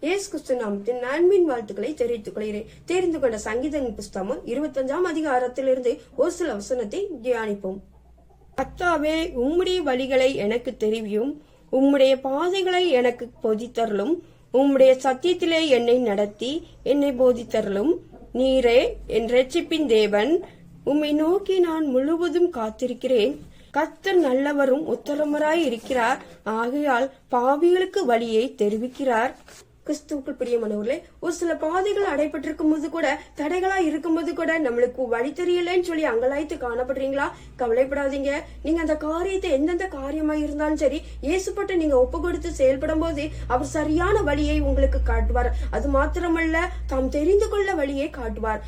இயேசு கிறிஸ்து நாமத்தின் அன்பின் வாழ்த்துக்களை தெரிவித்துக் கொள்கிறேன். தெரிந்து கொண்ட சங்கீதன் புஸ்தகம் இருபத்தஞ்சாம் அதிகாரத்திலிருந்து ஒரு சில வசனத்தை தியானிப்போம். கத்தாவே உம்முடைய வழிகளை எனக்கு தெரிவியும். உம்முடைய பாதைகளை எனக்கு போதித்தரலும் உம்முடைய சத்தியத்திலே என்னை நடத்தி என்னை போதித்தரலும் நீரே என் ரட்சிப்பின் தேவன். உம்மை நோக்கி நான் முழுவதும் காத்திருக்கிறேன். கர்த்தர் நல்லவரும் உத்தரமராய் இருக்கிறார். ஆகையால் பாவிகளுக்கு வழியை தெரிவிக்கிறார். கிறிஸ்துவுக்குள் பிரியமானவர்களே ஒரு சில பாதைகள் அடைபட்டிருக்கும் போது கூட தடைகளா இருக்கும்போது கூட நம்மளுக்கு வழி தெரியலன்னு சொல்லி அங்கலாய்த்து காணப்படுறீங்களா? கவலைப்படாதீங்க. நீங்க அந்த காரியத்தை எந்தெந்த காரியமா இருந்தாலும் சரி இயேசுப்பட்டு நீங்க ஒப்பு கொடுத்து செயல்படும் போது அவர் சரியான வழியை உங்களுக்கு காட்டுவார். அது மாத்திரமல்ல தாம் தெரிந்து கொள்ள வழியை காட்டுவார்.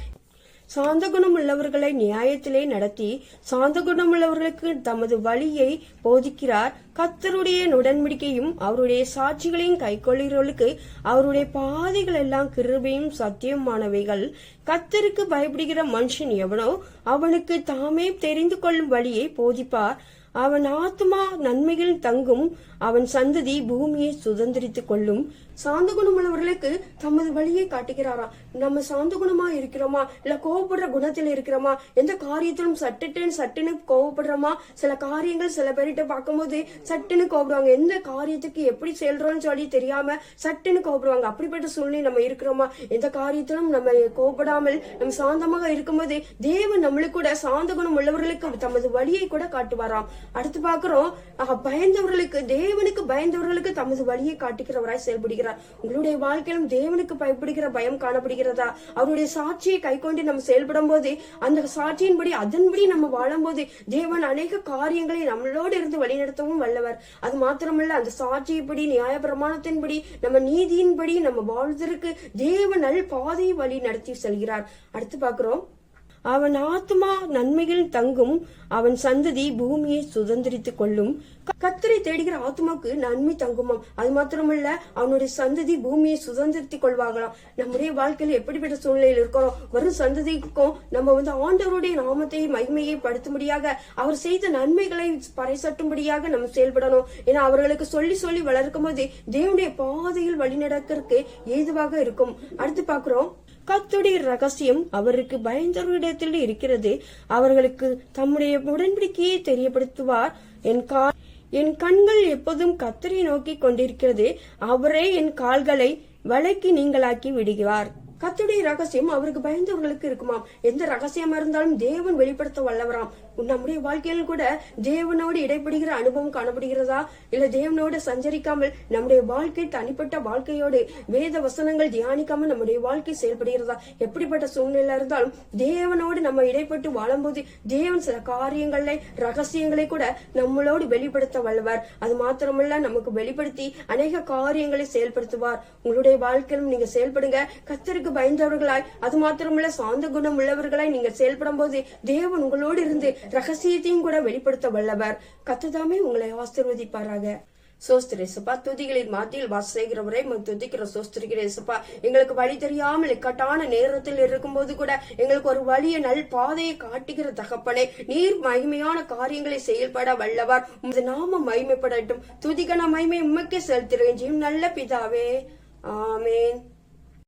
சாந்த குணம் உள்ளவர்களை நியாயத்திலே நடத்தி சாந்த குணம் உள்ளவர்களுக்கு தமது வழியை போதிக்கிறார். கத்தருடைய உடன்படிக்கையும் அவருடைய சாட்சிகளையும் கைக்கொள்கிறவர்களுக்கு அவருடைய பாதைகள் எல்லாம் கிருபையும் சத்தியமானவைகள். கத்தருக்கு பயப்படுகிற மனுஷன் எவனோ அவனுக்கு தாமே தெரிந்து கொள்ளும் வழியை போதிப்பார். அவன் ஆத்மா நன்மையில் தங்கும். அவன் சந்ததி பூமியை சுதந்திரித்துக் கொள்ளும். சாந்த குணமுள்ளவர்களுக்கு தமது வழியை காட்டுகிறாராம் நம்ம சாந்த குணமா இருக்கிறோமா? இல்ல கோவப்படுற குணத்தில் இருக்கிறோமா? எந்த காரியத்திலும் சட்டுன்னு சட்டுன்னு கோவப்படுறோமா? சில காரியங்கள் சில பேர்கிட்ட பார்க்கும்போது சட்டுன்னு கோபப்படுவாங்க எந்த காரியத்துக்கு எப்படி செல்றோம்னு சொல்லி தெரியாம சட்டுன்னு கோபப்படுவாங்க அப்படிப்பட்ட சூழ்நிலை நம்ம இருக்கிறோமா? எந்த காரியத்திலும் நம்ம கோபப்படாமல் நம்ம சாந்தமாக இருக்கும்போது தேவன் நம்மளுக்கு கூட சாந்த குணம் உள்ளவர்களுக்கு தமது வழியை கூட காட்டுவாராம். அடுத்து பாக்குறோம் பயந்தவர்களுக்கு தேவனுக்கு பயந்தவர்களுக்கு தமது வழியை காட்டுகிறவராய் செயல்படுகிறார். உங்களுடைய வாழ்க்கையிலும் தேவனுக்கு பயப்படுகிற பயம் காணப்படுகிறதா? அவருடைய சாட்சியை கைக்கொண்டு நம்ம செயல்படும் போது அந்த சாட்சியின்படி அதன்படி நம்ம வாழும்போது தேவன் அநேக காரியங்களை நம்மளோடு இருந்து வழிநடத்தவும் வல்லவர். அது மாத்திரமல்ல அந்த சாட்சியப்படி நியாய பிரமாணத்தின்படி நம்ம நீதியின்படி நம்ம வாழ்வதற்கு தேவன் நல் பாதை வழி நடத்தி செல்கிறார். அடுத்து பாக்குறோம் அவன் ஆத்மா நன்மைகள் தங்கும். அவன் சந்ததி பூமியை சுதந்திரித்துக் கொள்ளும். கத்தரை தேடுகிற ஆத்மாவுக்கு நன்மை தங்குமாம். அது மாத்திரமல்ல அவனுடைய சந்ததி பூமியை சுதந்திரித்துக் கொள்வாங்களாம். நம்முடைய வாழ்க்கையில எப்படிப்பட்ட சூழ்நிலையில் இருக்கிறோம்? வரும் சந்ததிக்கும் நம்ம வந்து ஆண்டவருடைய நாமத்தை மகிமையை படுத்தும்படியாக அவர் செய்த நன்மைகளை பறைசட்டும்படியாக நம்ம செயல்படணும். ஏன்னா அவர்களுக்கு சொல்லி சொல்லி வளர்க்கும் போது தேவனுடைய பாதையில் வழிநடக்கிறதுக்கு ஏதுவாக இருக்கும். அடுத்து பாக்குறோம் கத்துடைய ரகசியம் அவருக்கு பயந்தவர்களிடத்தில் இருக்கிறது. அவர்களுக்கு தம்முடைய உடன்படிக்கையை தெரியப்படுத்துவார். என் கா என் கண்கள் எப்போதும் கத்தரை நோக்கி கொண்டிருக்கிறது. அவரே என் கால்களை வலைக்கு நீங்களாக்கி விடுகிறார். கத்துடைய ரகசியம் அவருக்கு பயந்தவர்களுக்கு இருக்குமாம். எந்த ரகசியமா இருந்தாலும் தேவன் வெளிப்படுத்த வல்லவராம். நம்முடைய வாழ்க்கையில் கூட தேவனோடு இடைப்படுகிற அனுபவம் காணப்படுகிறதா? இல்ல தேவனோடு சஞ்சரிக்காமல் நம்முடைய வாழ்க்கை தனிப்பட்ட வாழ்க்கையோடு வேத வசனங்கள் தியானிக்காமல் நம்முடைய வாழ்க்கை செயல்படுகிறதா? எப்படிப்பட்ட சூழ்நிலை இருந்தாலும் தேவனோடு நம்ம இடைப்பட்டு வாழும்போது தேவன் சில காரியங்களை ரகசியங்களை கூட நம்மளோடு வெளிப்படுத்த வல்லவர். அது மாத்திரமல்ல நமக்கு வெளிப்படுத்தி அநேக காரியங்களை செயல்படுத்துவார். உங்களுடைய வாழ்க்கையிலும் நீங்க செயல்படுங்க. கத்தருக்கு பயந்தவர்களாய் அது மாத்திரமல்ல சாந்த குணம் உள்ளவர்களாய் நீங்க செயல்படும் போது தேவன் உங்களோடு இருந்து ரகசியத்தையும் கூட வெளிப்படுத்த வல்லவர். கத்துதாமே உங்களை ஆசீர்வதிப்பாராக. சோஸ்திரேசப்பா துதிகளின் மத்தியில் வாசிக்கிறவரை துதிக்கிற சோஸ்திரிக்கிறேசப்பா எங்களுக்கு வழி தெரியாமல் இக்கட்டான நேரத்தில் இருக்கும்போது கூட எங்களுக்கு ஒரு வழிய நல் பாதையை காட்டுகிற தகப்பனை நீர் மகிமையான காரியங்களை செயல்பட வல்லவர். உமது நாம மகிமைப்படட்டும். துதிகன மகிமை உமக்கே செலுத்துகிறேன். நல்ல பிதாவே. ஆமேன்.